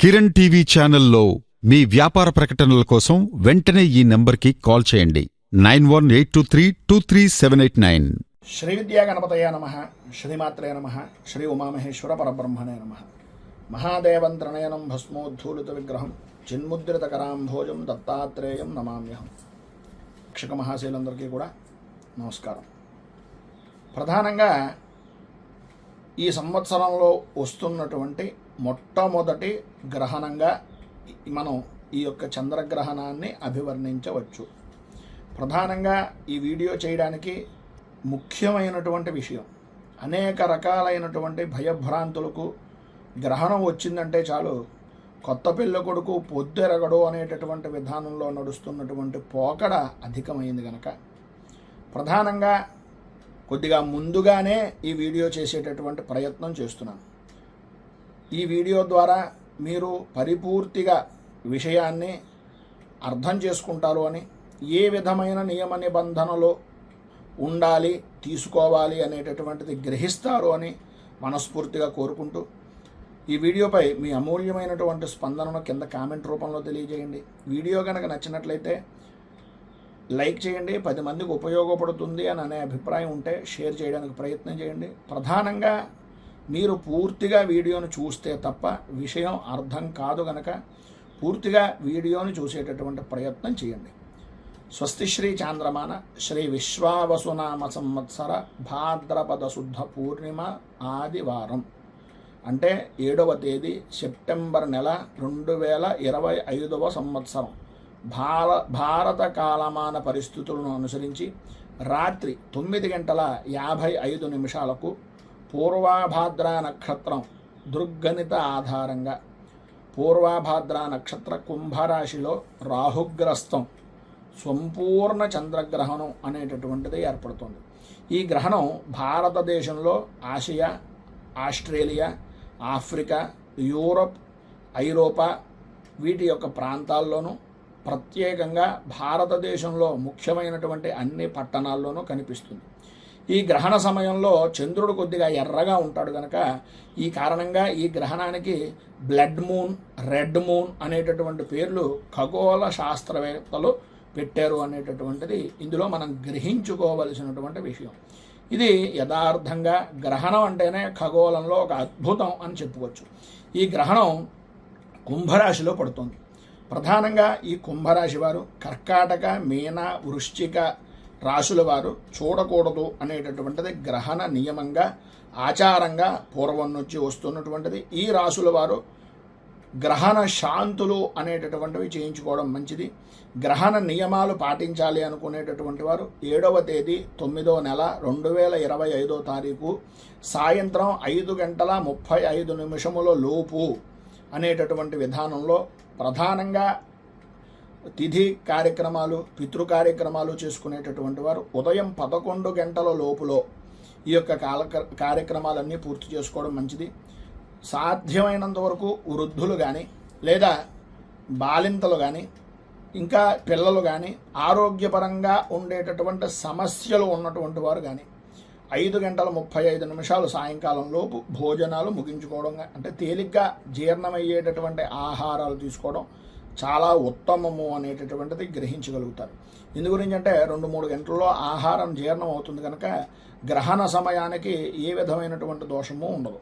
Kiran TV ఛానల్లో మీ వ్యాపార ప్రకటనల కోసం వెంటనే ఈ నంబర్కి కాల్ చేయండి. Nine one eight two three two three seven eight nine. Shri విద్యా గణపతయ నమ. శ్రీమాత్రే నమ. శ్రీ ఉమామహేశ్వర పరబ్రహ్మణే నమ. మహాదేవం త్రణయనం భస్మోద్ధూలిత విగ్రహం. చిన్ముద్రిత కరాంభోజం దత్తాత్రేయం నమామ్యహం రక్షక మహాశీలందరికీ కూడా నమస్కారం. ప్రధానంగా ఈ సంవత్సరంలో వస్తున్నటువంటి మొట్టమొదటి గ్రహణంగా మనం ఈ యొక్క చంద్రగ్రహణాన్ని అభివర్ణించవచ్చు. ప్రధానంగా ఈ వీడియో చేయడానికి ముఖ్యమైనటువంటి విషయం అనేక రకాలైనటువంటి భయభ్రాంతులకు గ్రహణం వచ్చిందంటే చాలు కొత్త పిల్ల కొడుకు పొద్దెరగడు అనేటటువంటి విధానంలో నడుస్తున్నటువంటి పోకడ అధికమైంది కనుక ప్రధానంగా కొద్దిగా ముందుగానే ఈ వీడియో చేసేటటువంటి ప్రయత్నం చేస్తున్నాను. ఈ వీడియో ద్వారా మీరు పరిపూర్తిగా విషయాన్ని అర్థం చేసుకుంటారు అని ఏ విధమైన నియమ నిబంధనలు ఉండాలి తీసుకోవాలి అనేటటువంటిది గ్రహిస్తారు అని మనస్ఫూర్తిగా కోరుకుంటూ ఈ వీడియోపై మీ అమూల్యమైనటువంటి స్పందనను కింద కామెంట్ రూపంలో తెలియజేయండి. వీడియో కనుక నచ్చినట్లయితే లైక్ చేయండి పది మందికి ఉపయోగపడుతుంది అని అనే అభిప్రాయం ఉంటే షేర్ చేయడానికి ప్రయత్నం చేయండి. ప్రధానంగా మీరు పూర్తిగా వీడియోను చూస్తే తప్ప విషయం అర్థం కాదు గనక పూర్తిగా వీడియోను చూసేటటువంటి ప్రయత్నం చేయండి. స్వస్తి శ్రీ చాంద్రమాన శ్రీ విశ్వావసునామ సంవత్సర భాద్రపద శుద్ధ పూర్ణిమ ఆదివారం. అంటే ఏడవ తేదీ సెప్టెంబర్ నెల రెండు వేల ఇరవై ఐదవ సంవత్సరం. భార భారత కాలమాన పరిస్థితులను అనుసరించి రాత్రి తొమ్మిది గంటల యాభై ఐదు నిమిషాలకు పూర్వాభాద్ర నక్షత్రం దుర్గణిత ఆధారంగా. పూర్వాభాద్ర నక్షత్ర కుంభరాశిలో రాహుగ్రస్తం సంపూర్ణ చంద్రగ్రహణం అనేటటువంటిది ఏర్పడుతుంది. ఈ గ్రహణం భారతదేశంలో ఆసియా ఆస్ట్రేలియా ఆఫ్రికా యూరప్ ఐరోపా వీటి యొక్క ప్రాంతాల్లోనూ ప్రత్యేకంగా భారతదేశంలో ముఖ్యమైనటువంటి అన్ని పట్టణాల్లోనూ కనిపిస్తుంది. ఈ గ్రహణ సమయంలో చంద్రుడు కొద్దిగా ఎర్రగా ఉంటాడు కనుక ఈ కారణంగా ఈ గ్రహణానికి బ్లడ్ మూన్ రెడ్ మూన్ అనేటటువంటి పేర్లు ఖగోళ శాస్త్రవేత్తలు పెట్టారు అనేటటువంటిది ఇందులో మనం గ్రహించుకోవలసినటువంటి విషయం. ఇది యథార్థంగా గ్రహణం అంటేనే ఖగోళంలో ఒక అద్భుతం అని చెప్పుకోవచ్చు. ఈ గ్రహణం కుంభరాశిలో పడుతుంది. ప్రధానంగా ఈ కుంభరాశి వారు కర్కాటక మీన వృశ్చిక రాశుల వారు చూడకూడదు అనేటటువంటిది గ్రహణ నియమంగా ఆచారంగా పూర్వం నుంచి వస్తున్నటువంటిది. ఈ రాశుల వారు గ్రహణ శాంతులు అనేటటువంటివి చేయించుకోవడం మంచిది. గ్రహణ నియమాలు పాటించాలి అనుకునేటటువంటి వారు ఏడవ తేదీ తొమ్మిదో నెల రెండు వేల ఇరవై ఐదో తారీఖు సాయంత్రం ఐదు గంటల ముప్పై ఐదు నిమిషముల లోపు అనేటటువంటి విధానంలో ప్రధానంగా తిథి కార్యక్రమాలు పితృ కార్యక్రమాలు చేసుకునేటటువంటి వారు ఉదయం పదకొండు గంటల లోపులో ఈ యొక్క కాల కార్యక్రమాలన్నీ పూర్తి చేసుకోవడం మంచిది. సాధ్యమైనంత వరకు వృద్ధులు కానీ లేదా బాలింతలు కానీ ఇంకా పిల్లలు కానీ ఆరోగ్యపరంగా ఉండేటటువంటి సమస్యలు ఉన్నటువంటి వారు కానీ ఐదు గంటల ముప్పై ఐదు నిమిషాలు సాయంకాలం లోపు భోజనాలు ముగించుకోవడం అంటే తేలిగ్గా జీర్ణమయ్యేటటువంటి ఆహారాలు తీసుకోవడం చాలా ఉత్తమము అనేటటువంటిది గ్రహించగలుగుతారు. ఇందు గురించి అంటే రెండు మూడు గంటల్లో ఆహారం జీర్ణం అవుతుంది కనుక గ్రహణ సమయానికి ఏ విధమైనటువంటి దోషము ఉండదు.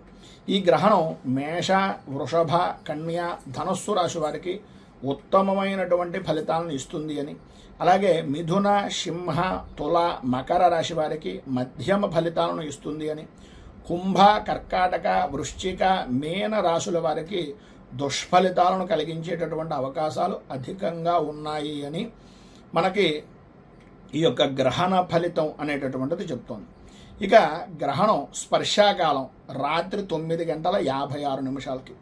ఈ గ్రహణం మేష వృషభ కన్య ధనస్సు రాశి వారికి ఉత్తమమైనటువంటి ఫలితాలను ఇస్తుంది అని. అలాగే మిథున సింహ తుల మకర రాశి వారికి మధ్యమ ఫలితాలను ఇస్తుంది అని. కుంభ కర్కాటక వృశ్చిక మేన రాశుల వారికి దుష్ఫలితాలను కలిగించేటటువంటి అవకాశాలు అధికంగా ఉన్నాయి అని మనకి ఈ యొక్క గ్రహణ ఫలితం అనేటటువంటిది చెప్తోంది. ఇక గ్రహణం స్పర్శాకాలం రాత్రి తొమ్మిది గంటల యాభై ఆరు నిమిషాలకి.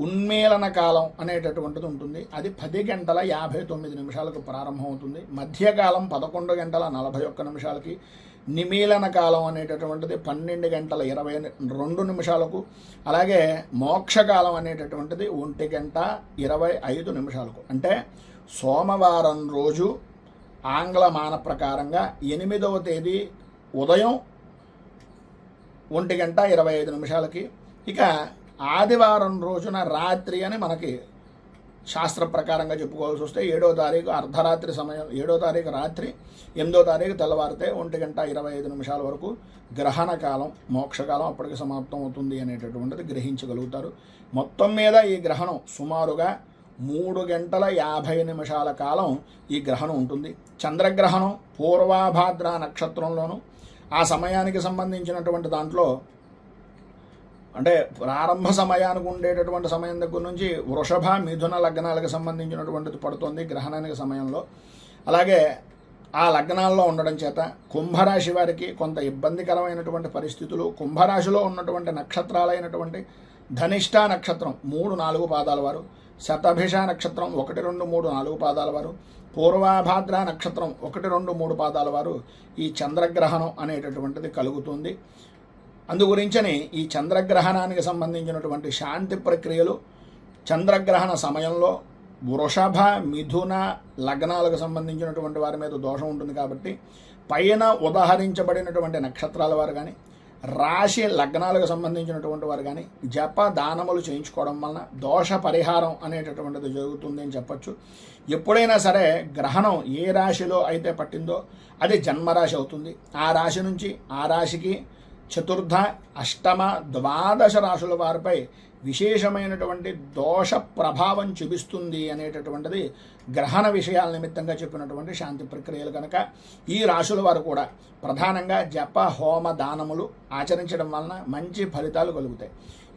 ఉన్మేళన కాలం అనేటటువంటిది ఉంటుంది. అది పది గంటల యాభై తొమ్మిది నిమిషాలకు ప్రారంభమవుతుంది. మధ్యకాలం పదకొండు గంటల నలభై ఒక్క నిమిషాలకి. నిమీలన కాలం అనేటటువంటిది పన్నెండు గంటల ఇరవై రెండు నిమిషాలకు అలాగే మోక్షకాలం అనేటటువంటిది ఒంటి గంట ఇరవై ఐదు నిమిషాలకు. అంటే సోమవారం రోజు ఆంగ్ల మాన ప్రకారంగా ఎనిమిదవ తేదీ ఉదయం ఒంటి గంట ఇరవై ఐదు నిమిషాలకి. ఇక ఆదివారం రోజున రాత్రి అని మనకి శాస్త్ర ప్రకారంగా చెప్పుకోవాల్సి వస్తే ఏడో తారీఖు అర్ధరాత్రి సమయం ఏడో తారీఖు రాత్రి ఎనిమిదో తారీఖు తెల్లవారితే ఒంటి గంట ఇరవై ఐదు నిమిషాల వరకు గ్రహణ కాలం మోక్షకాలం అప్పటికి సమాప్తం అవుతుంది అనేటటువంటిది గ్రహించగలుగుతారు. మొత్తం మీద ఈ గ్రహణం సుమారుగా మూడు గంటల యాభై నిమిషాల కాలం ఈ గ్రహణం ఉంటుంది. చంద్రగ్రహణం పూర్వాభాద్ర నక్షత్రంలోను ఆ సమయానికి సంబంధించినటువంటి దాంట్లో అంటే ప్రారంభ సమయానికి ఉండేటటువంటి సమయం దగ్గర నుంచి వృషభ మిథున లగ్నాలకు సంబంధించినటువంటిది పడుతుంది గ్రహణానికి సమయంలో. అలాగే ఆ లగ్నాల్లో ఉండడం చేత కుంభరాశి వారికి కొంత ఇబ్బందికరమైనటువంటి పరిస్థితులు కుంభరాశిలో ఉన్నటువంటి నక్షత్రాలైనటువంటి ధనిష్ట నక్షత్రం మూడు నాలుగు పాదాల వారు శతభిష నక్షత్రం ఒకటి రెండు మూడు నాలుగు పాదాల వారు పూర్వాభాద్ర నక్షత్రం ఒకటి రెండు మూడు పాదాల వారు ఈ చంద్రగ్రహణం అనేటటువంటిది కలుగుతుంది. అందుగురించని ఈ చంద్రగ్రహణానికి సంబంధించినటువంటి శాంతి ప్రక్రియలు చంద్రగ్రహణ సమయంలో వృషభ మిథున లగ్నాలకు సంబంధించినటువంటి వారి మీద దోషం ఉంటుంది కాబట్టి పైన ఉదాహరించబడినటువంటి నక్షత్రాల వారు కానీ రాశి లగ్నాలకు సంబంధించినటువంటి వారు కానీ జప దానములు చేయించుకోవడం వలన దోష పరిహారం అనేటటువంటిది జరుగుతుంది అని చెప్పొచ్చు. ఎప్పుడైనా సరే గ్రహణం ఏ రాశిలో అయితే పట్టిందో అది జన్మరాశి అవుతుంది. ఆ రాశి నుంచి ఆ రాశికి చతుర్థ అష్టమ ద్వాదశ రాశుల వారిపై విశేషమైనటువంటి దోష ప్రభావం చూపిస్తుంది అనేటటువంటిది గ్రహణ విషయాల నిమిత్తంగా చెప్పినటువంటి శాంతి ప్రక్రియలు కనుక ఈ రాశుల వారు కూడా ప్రధానంగా జప హోమ దానములు ఆచరించడం వలన మంచి ఫలితాలు కలుగుతాయి.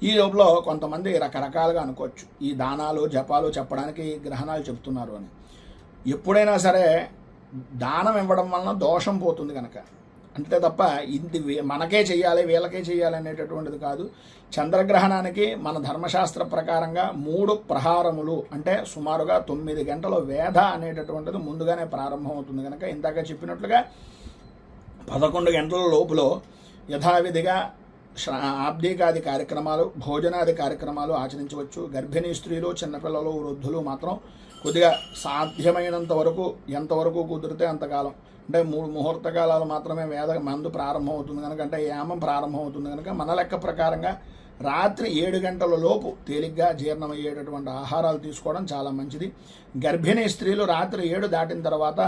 ఈ లోపల కొంతమంది రకరకాలుగా అనుకోవచ్చు. ఈ దానాలు జపాలు చెప్పడానికి గ్రహణాలు చెప్తున్నారు అని. ఎప్పుడైనా సరే దానం ఇవ్వడం వలన దోషం పోతుంది కనుక. అంతే తప్ప ఇది మనకే చేయాలి వీళ్ళకే చేయాలి అనేటటువంటిది కాదు. చంద్రగ్రహణానికి మన ధర్మశాస్త్ర ప్రకారంగా మూడు ప్రహారములు అంటే సుమారుగా తొమ్మిది గంటల వేధ అనేటటువంటిది ముందుగానే ప్రారంభం అవుతుంది కనుక ఇందాక చెప్పినట్లుగా పదకొండు గంటల లోపులో యథావిధిగా శ్ర- ఆబ్దికాది కార్యక్రమాలు భోజనాది కార్యక్రమాలు ఆచరించవచ్చు. గర్భిణీ స్త్రీలు చిన్నపిల్లలు వృద్ధులు మాత్రం కొద్దిగా సాధ్యమైనంత వరకు ఎంతవరకు కుదిరితే అంతకాలం. అంటే మూడు ముహూర్త కాలాలు మాత్రమే వేద మందు ప్రారంభం అవుతుంది కనుక అంటే యామం ప్రారంభం అవుతుంది కనుక మన లెక్క ప్రకారంగా రాత్రి ఏడు గంటల లోపు తేలిగ్గా జీర్ణమయ్యేటటువంటి ఆహారాలు తీసుకోవడం చాలా మంచిది. గర్భిణీ స్త్రీలు రాత్రి ఏడు దాటిన తర్వాత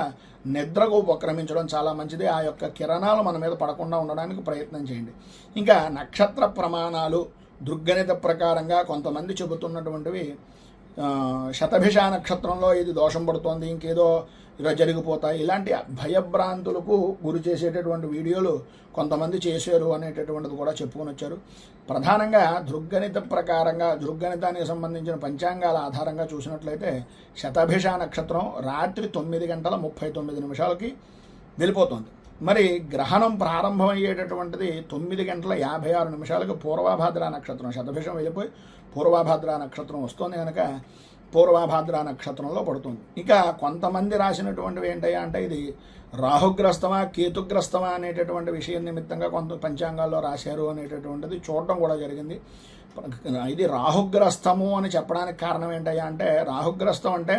నిద్రకు ఉపక్రమించడం చాలా మంచిది. ఆ యొక్క కిరణాలు మన మీద పడకుండా ఉండడానికి ప్రయత్నం చేయండి. ఇంకా నక్షత్ర ప్రమాణాలు దుర్గణిత ప్రకారంగా కొంతమంది చెబుతున్నటువంటివి శతభిష నక్షత్రంలో ఇది దోషం పడుతోంది ఇంకేదో ఇలా జరిగిపోతాయి. ఇలాంటి భయభ్రాంతులకు గురి చేసేటటువంటి వీడియోలు కొంతమంది చేశారు అనేటటువంటిది కూడా చెప్పుకొని వచ్చారు. ప్రధానంగా దృగ్గణిత ప్రకారంగా దృగ్గణితానికి సంబంధించిన పంచాంగాల ఆధారంగా చూసినట్లయితే శతభిష నక్షత్రం రాత్రి తొమ్మిది గంటల ముప్పై తొమ్మిది నిమిషాలకి వెళ్ళిపోతుంది మరి గ్రహణం ప్రారంభమయ్యేటటువంటిది తొమ్మిది గంటల యాభై ఆరు నిమిషాలకు పూర్వాభాద్ర నక్షత్రం. శతభిషం వెళ్ళిపోయి పూర్వాభాద్ర నక్షత్రం వస్తుంది కనుక పూర్వాభాద్ర నక్షత్రంలో పడుతుంది. ఇంకా కొంతమంది రాసినటువంటివి ఏంటయ్యా అంటే ఇది రాహుగ్రస్తమా కేతుగ్రస్తమా అనేటటువంటి విషయం నిమిత్తంగా కొంత పంచాంగాల్లో రాశారు అనేటటువంటిది చూడటం కూడా జరిగింది. ఇది రాహుగ్రస్తము అని చెప్పడానికి కారణం ఏంటయ్యా అంటే రాహుగ్రస్తం అంటే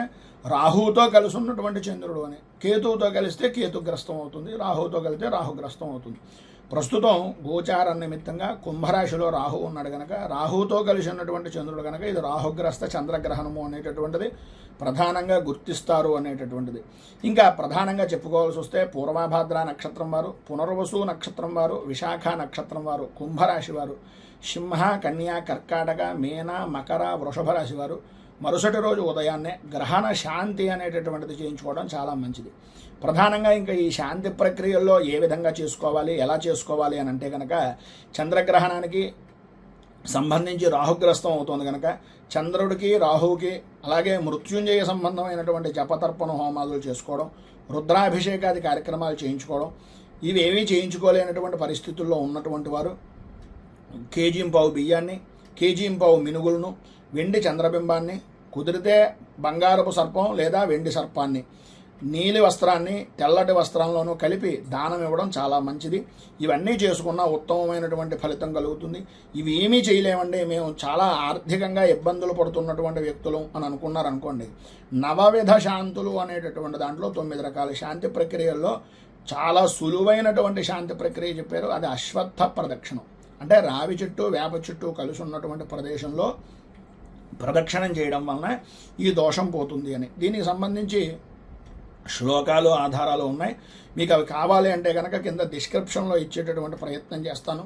రాహుతో కలిసి ఉన్నటువంటి చంద్రుడు అని. కేతువుతో కలిస్తే కేతుగ్రస్తం అవుతుంది రాహుతో కలిస్తే రాహుగ్రస్తం అవుతుంది. ప్రస్తుతం గోచార నిమిత్తంగా కుంభరాశిలో రాహు ఉన్నాడు కనుక రాహుతో కలిసి ఉన్నటువంటి చంద్రుడు కనుక ఇది రాహుగ్రస్త చంద్రగ్రహణము అనేటటువంటిది ప్రధానంగా గుర్తిస్తారు అనేటటువంటిది. ఇంకా ప్రధానంగా చెప్పుకోవాల్సి వస్తే పూర్వాభాద్ర నక్షత్రం వారు పునర్వసు నక్షత్రం వారు విశాఖ నక్షత్రం వారు కుంభరాశి వారు సింహ కన్యా కర్కాటక మీన మకర వృషభ రాశి వారు మరుసటి రోజు ఉదయాన్నే గ్రహణ శాంతి అనేటటువంటిది చేయించుకోవడం చాలా మంచిది. ప్రధానంగా ఇంకా ఈ శాంతి ప్రక్రియల్లో ఏ విధంగా చేసుకోవాలి ఎలా చేసుకోవాలి అని అంటే కనుక చంద్రగ్రహణానికి సంబంధించి రాహుగ్రస్తం అవుతుంది కనుక చంద్రుడికి రాహువుకి అలాగే మృత్యుంజయ సంబంధమైనటువంటి జపతర్పణ హోమాలు చేసుకోవడం రుద్రాభిషేకాది కార్యక్రమాలు చేయించుకోవడం ఇవేమీ చేయించుకోలేనటువంటి పరిస్థితుల్లో ఉన్నటువంటి వారు కేజీంపావు బియ్యాన్ని కేజీంపావు మినుగులను వెండి చంద్రబింబాన్ని కుదిరితే బంగారపు సర్పం లేదా వెండి సర్పాన్ని నీలి వస్త్రాన్ని తెల్లటి వస్త్రంలోనూ కలిపి దానం ఇవ్వడం చాలా మంచిది. ఇవన్నీ చేసుకున్న ఉత్తమమైనటువంటి ఫలితం కలుగుతుంది. ఇవి ఏమీ చేయలేమండి. మేము చాలా ఆర్థికంగా ఇబ్బందులు పడుతున్నటువంటి వ్యక్తులు అని అనుకున్నారనుకోండి. నవవిధ శాంతులు అనేటటువంటి దాంట్లో తొమ్మిది రకాల శాంతి ప్రక్రియల్లో చాలా సులువైనటువంటి శాంతి ప్రక్రియ చెప్పారు. అది అశ్వత్థ ప్రదక్షిణం. అంటే రావి చెట్టు వేప చెట్టు కలిసి ఉన్నటువంటి ప్రదేశంలో ప్రదక్షిణం చేయడం వలన ఈ దోషం పోతుంది అని. దీనికి సంబంధించి శ్లోకాలు ఆధారాలు ఉన్నాయి. మీకు అవి కావాలి అంటే కనుక కింద డిస్క్రిప్షన్లో ఇచ్చేటటువంటి ప్రయత్నం చేస్తాను.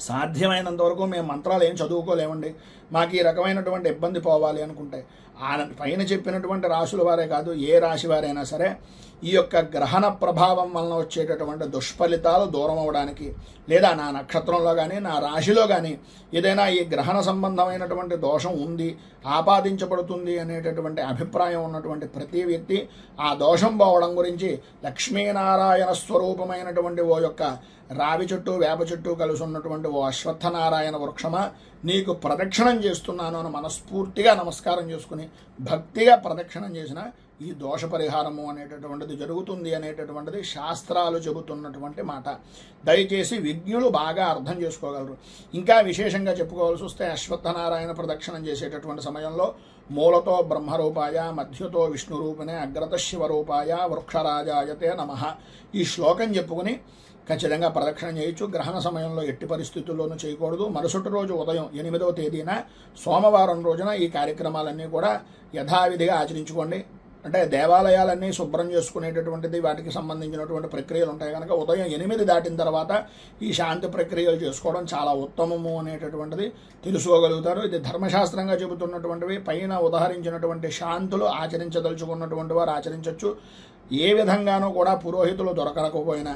సాధ్యమైనంత వరకు మేము మంత్రాలు ఏం చదువుకోలేమండి. మాకు ఈ రకమైనటువంటి ఇబ్బంది పోవాలి అనుకుంటే ఆ పైన చెప్పినటువంటి రాశుల వారే కాదు ఏ రాశి వారైనా సరే ఈ యొక్క గ్రహణ ప్రభావం వలన వచ్చేటటువంటి దుష్ఫలితాలు దూరం అవడానికి లేదా నా నక్షత్రంలో కానీ నా రాశిలో కానీ ఏదైనా ఈ గ్రహణ సంబంధమైనటువంటి దోషం ఉంది ఆపాదించబడుతుంది అనేటటువంటి అభిప్రాయం ఉన్నటువంటి ప్రతి వ్యక్తి ఆ దోషం పోవడం గురించి లక్ష్మీనారాయణ స్వరూపమైనటువంటి ఓ యొక్క రావి చెట్టు వేప చెట్టు కలిసి ఉన్నటువంటి ఓ అశ్వత్థనారాయణ వృక్షమా నీకు ప్రదక్షిణం చేస్తున్నాను అని మనస్ఫూర్తిగా నమస్కారం చేసుకుని భక్తిగా ప్రదక్షిణం చేసిన ఈ దోష పరిహారము అనేటటువంటిది జరుగుతుంది అనేటటువంటిది శాస్త్రాలు చెబుతున్నటువంటి మాట. దయచేసి విజ్ఞులు బాగా అర్థం చేసుకోగలరు. ఇంకా విశేషంగా చెప్పుకోవాల్సి వస్తే అశ్వత్థనారాయణ ప్రదక్షిణం చేసేటటువంటి సమయంలో మూలతో బ్రహ్మరూపాయ మధ్యతో విష్ణురూపిణే అగ్రత శివరూపాయ వృక్షరాజాయతే నమ. ఈ శ్లోకం చెప్పుకుని ఖచ్చితంగా ప్రదక్షిణ చేయొచ్చు. గ్రహణ సమయంలో ఎట్టి పరిస్థితుల్లోనూ చేయకూడదు. మరుసటి రోజు ఉదయం ఎనిమిదవ తేదీన సోమవారం రోజున ఈ కార్యక్రమాలన్నీ కూడా యథావిధిగా ఆచరించుకోండి. అంటే దేవాలయాలన్నీ శుభ్రం చేసుకునేటటువంటిది వాటికి సంబంధించినటువంటి ప్రక్రియలు ఉంటాయి కనుక ఉదయం ఎనిమిది దాటిన తర్వాత ఈ శాంతి ప్రక్రియలు చేసుకోవడం చాలా ఉత్తమము అనేటటువంటిది తెలుసుకోగలుగుతారు. ఇది ధర్మశాస్త్రంగా చెబుతున్నటువంటివి. పైన ఉదహరించినటువంటి శాంతులు ఆచరించదలుచుకున్నటువంటి వారు ఆచరించవచ్చు ఏ విధంగానూ కూడా పురోహితులు దొరకకపోయినా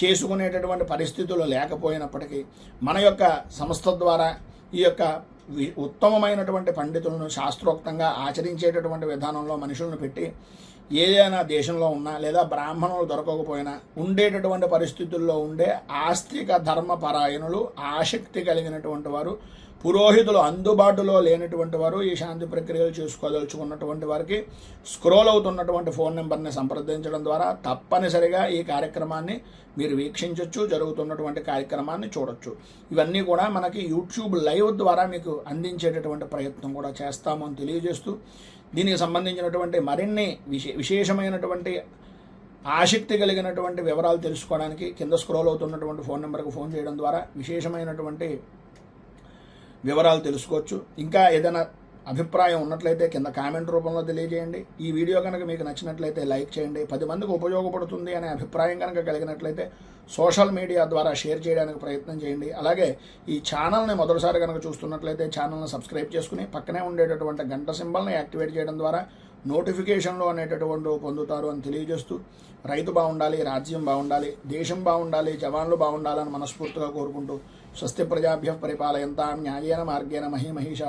చేసుకునేటటువంటి పరిస్థితులు లేకపోయినప్పటికీ మన యొక్క సంస్థ ద్వారా ఈ యొక్క వి- ఉత్తమమైనటువంటి పండితులను శాస్త్రోక్తంగా ఆచరించేటటువంటి విధానంలో మనుషులను పెట్టి ఏదైనా దేశంలో ఉన్నా లేదా బ్రాహ్మణులు దొరకకపోయినా ఉండేటటువంటి పరిస్థితుల్లో ఉండే ఆస్తిక ధర్మపరాయణులు ఆసక్తి కలిగినటువంటి వారు పురోహితులు అందుబాటులో లేనటువంటి వారు ఈ శాంతి ప్రక్రియలు చేసుకోదలుచుకున్నటువంటి వారికి స్క్రోల్ అవుతున్నటువంటి ఫోన్ నెంబర్ని సంప్రదించడం ద్వారా తప్పనిసరిగా ఈ కార్యక్రమాన్ని మీరు వీక్షించవచ్చు జరుగుతున్నటువంటి కార్యక్రమాన్ని చూడొచ్చు. ఇవన్నీ కూడా మనకి యూట్యూబ్ లైవ్ ద్వారా మీకు అందించేటటువంటి ప్రయత్నం కూడా చేస్తామని తెలియజేస్తూ దీనికి సంబంధించినటువంటి మరిన్ని విశే విశేషమైనటువంటి ఆసక్తి కలిగినటువంటి వివరాలు తెలుసుకోవడానికి కింద స్క్రోల్ అవుతున్నటువంటి ఫోన్ నెంబర్కి ఫోన్ చేయడం ద్వారా విశేషమైనటువంటి వివరాలు తెలుసుకోవచ్చు. ఇంకా ఏదైనా అభిప్రాయం ఉన్నట్లయితే కింద కామెంట్ రూపంలో తెలియజేయండి. ఈ వీడియో కనుక మీకు నచ్చినట్లయితే లైక్ చేయండి. పది మందికి ఉపయోగపడుతుంది అనే అభిప్రాయం కనుక కలిగినట్లయితే సోషల్ మీడియా ద్వారా షేర్ చేయడానికి ప్రయత్నం చేయండి. అలాగే ఈ ఛానల్ని మొదటిసారి కనుక చూస్తున్నట్లయితే ఛానల్ని సబ్స్క్రైబ్ చేసుకుని పక్కనే ఉండేటటువంటి గంట సింబల్ని యాక్టివేట్ చేయడం ద్వారా నోటిఫికేషన్లు అనేటటువంటి పొందుతారు అని తెలియజేస్తూ రైతు బాగుండాలి రాజ్యం బాగుండాలి దేశం బాగుండాలి జవాన్లు బాగుండాలని మనస్ఫూర్తిగా కోరుకుంటూ స్వస్తి ప్రజాభ్య పరిపాలయంతా న్యాయేన మార్గేణ మహిమహిషా